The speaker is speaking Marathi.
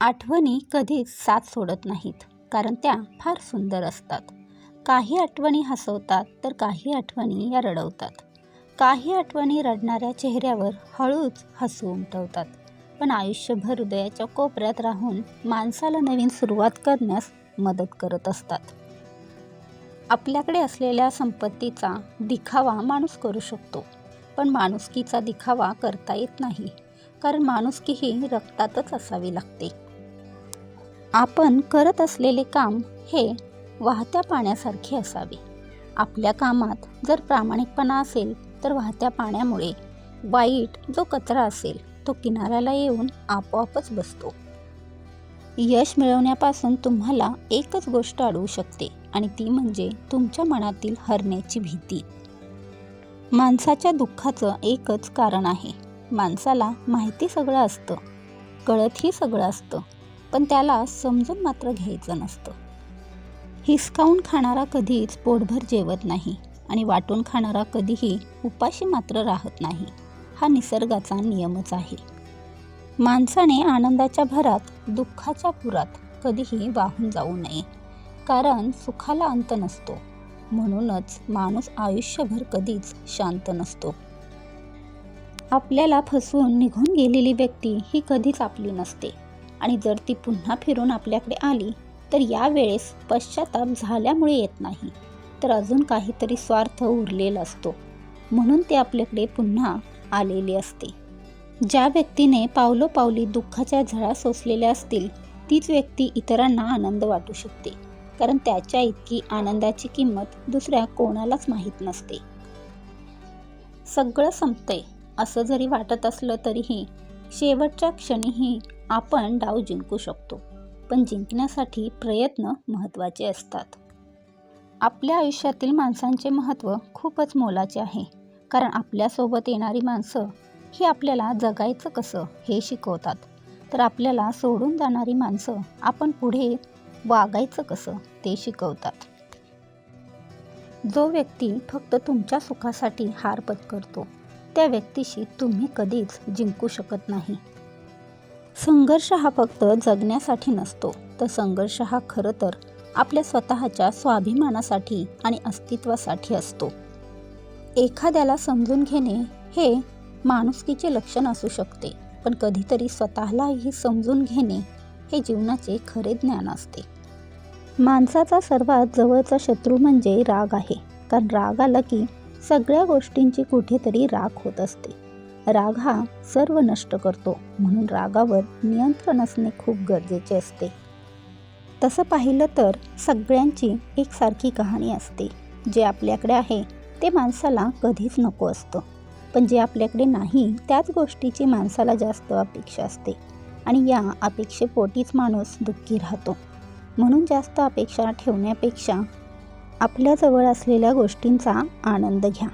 आठवणी कधीच साथ सोडत नाहीत कारण त्या फार सुंदर असतात. काही आठवणी हसवतात तर काही आठवणी या रडवतात. काही आठवणी रडणाऱ्या चेहऱ्यावर हळूच हसू उमटवतात. पण आयुष्यभर हृदयाच्या कोपऱ्यात राहून माणसाला नवीन सुरुवात करण्यास मदत करत असतात. आपल्याकडे असलेल्या संपत्तीचा दिखावा माणूस करू शकतो पण माणुसकीचा दिखावा करता येत नाही कारण माणुसकी ही रक्तातच असावी लागते. आपण करत असलेले काम हे वाहत्या पाण्यासारखे असावे. आपल्या कामात जर प्रामाणिकपणा असेल तर वाहत्या पाण्यामुळे वाईट जो कचरा असेल तो किनाऱ्याला येऊन आपोआपच बसतो. यश मिळवण्यापासून तुम्हाला एकच गोष्ट अडवू शकते आणि ती म्हणजे तुमच्या मनातील हरण्याची भीती. माणसाच्या दुःखाचं एकच कारण आहे. माणसाला माहिती सगळं असतं. कळतही सगळं असतं. पण त्याला समजून मात्र घ्यायचं नसतं. हिसकावून खाणारा कधीच पोटभर जेवत नाही आणि वाटून खाणारा कधीही उपाशी मात्र राहत नाही. हा निसर्गाचा नियमच आहे. माणसाने आनंदाच्या भरात दुःखाच्या पुरात कधीही वाहून जाऊ नये. कारण सुखाला अंत नसतो. म्हणूनच माणूस आयुष्यभर कधीच शांत नसतो. आपल्याला फसवून निघून गेलेली व्यक्ती ही कधीच आपली नसते. आणि जर ती पुन्हा फिरून आपल्याकडे आली तर यावेळेस पश्चाताप झाल्यामुळे येत नाही. तर अजून काहीतरी स्वार्थ उरलेला असतो. म्हणून ते आपल्याकडे पुन्हा आलेले असते. ज्या व्यक्तीने पावलोपावली दुःखाच्या झळा सोसलेल्या असतील तीच व्यक्ती इतरांना आनंद वाटू शकते. कारण त्याच्या इतकी आनंदाची किंमत दुसऱ्या कोणालाच माहीत नसते. सगळं संपतंय असं जरी वाटत असलं तरीही शेवटच्या क्षणीही आपण डाव जिंकू शकतो पण जिंकण्यासाठी प्रयत्न महत्त्वाचे असतात. आपल्या आयुष्यातील माणसांचे महत्त्व खूपच मोलाचे आहे कारण आपल्यासोबत येणारी माणसं ही आपल्याला जगायचं कसं हे शिकवतात. तर आपल्याला सोडून जाणारी माणसं आपण पुढे वागायचं कसं ते शिकवतात. जो व्यक्ती फक्त तुमच्या सुखासाठी हार पत्करतो त्या व्यक्तीशी तुम्ही कधीच जिंकू शकत नाही. संघर्ष हा फक्त जगण्यासाठी नसतो तर संघर्ष हा खरं तर आपल्या स्वतःच्या स्वाभिमानासाठी आणि अस्तित्वासाठी असतो. एखाद्याला समजून घेणे हे माणुसकीचे लक्षण असू शकते पण कधीतरी स्वतःलाही समजून घेणे हे जीवनाचे खरे ज्ञान असते. माणसाचा सर्वात जवळचा शत्रू म्हणजे राग आहे कारण राग आला की सगळ्या गोष्टींची कुठेतरी राख होत असते. राग हा सर्व नष्ट करतो म्हणून रागावर नियंत्रण असणे खूप गरजेचे असते. तसं पाहिलं तर सगळ्यांची एकसारखी कहाणी असते. जे आपल्याकडे आहे ते माणसाला कधीच नको असतं. पण जे आपल्याकडे नाही त्याच गोष्टीची माणसाला जास्त अपेक्षा असते. आणि या अपेक्षेपोटीच माणूस दुःखी राहतो. म्हणून जास्त अपेक्षा ठेवण्यापेक्षा आपल्याजवळ असलेल्या गोष्टींचा आनंद घ्या.